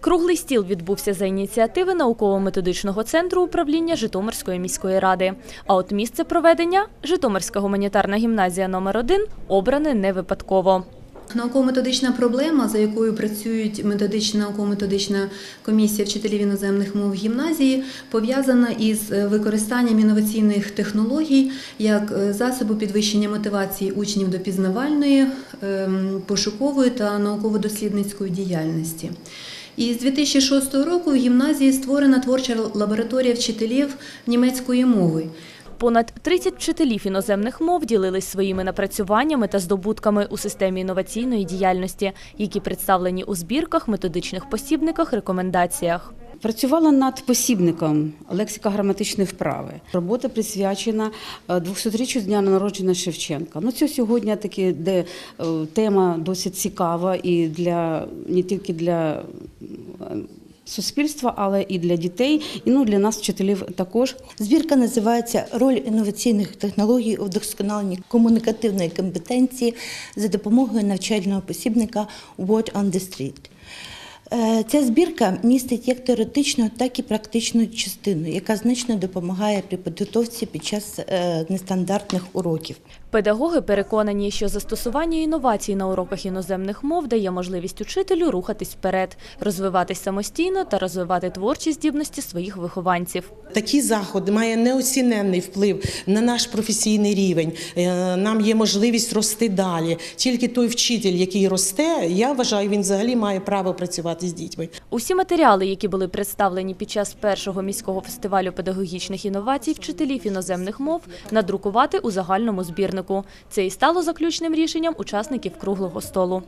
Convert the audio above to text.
Круглий стіл відбувся за ініціативи науково-методичного центру управління Житомирської міської ради. А от місце проведення Житомирська гуманітарна гімназія номер 1 обране не випадково. Науково-методична проблема, за якою працюють методична науково-методична комісія вчителів іноземних мов гімназії, пов'язана із е, використанням інноваційних технологій як е, засобу підвищення мотивації учнів до пізнавальної, ем, пошукової та науково-дослідницької діяльності. І з 2006 року в гімназії створена творча лабораторія вчителів німецької мови. Понад 30 вчителів іноземних мов ділились своїми напрацюваннями та здобутками у системі інноваційної діяльності, які представлені у збірках, методичних посібниках, рекомендаціях. Працювала над посібником лексика граматичної вправи. Робота присвячена е, 200-річчю з дня народження Шевченка. Ну це сьогодні таки, де е, тема досить цікава і для не тільки для е, суспільства, але і для дітей, і ну для нас, вчителів, також. Збірка називається Роль інноваційних технологій у вдосконаленні комунікативної компетенції за допомогою навчального посібника Word on the Street. Е, Ця збірка містить як теоретичну, так і практичну частину, яка значно допомагає при підготовці під час е, нестандартних уроків. Педагоги переконані, що застосування інновацій на уроках іноземних мов дає можливість учителю рухатись вперед, розвиватись самостійно та розвивати творчі здібності своїх вихованців. Такі заходи має неоціненний вплив на наш професійний рівень. Е, Нам є можливість рости далі. Тільки той вчитель, який росте, я вважаю, він взагалі має право працювати з дітьми. Усі матеріали, які були представлені під час першого міського фестивалю педагогічних інновацій вчителів іноземних мов, надрукувати у загальному збірнику. Це і стало заключним рішенням учасників круглого столу.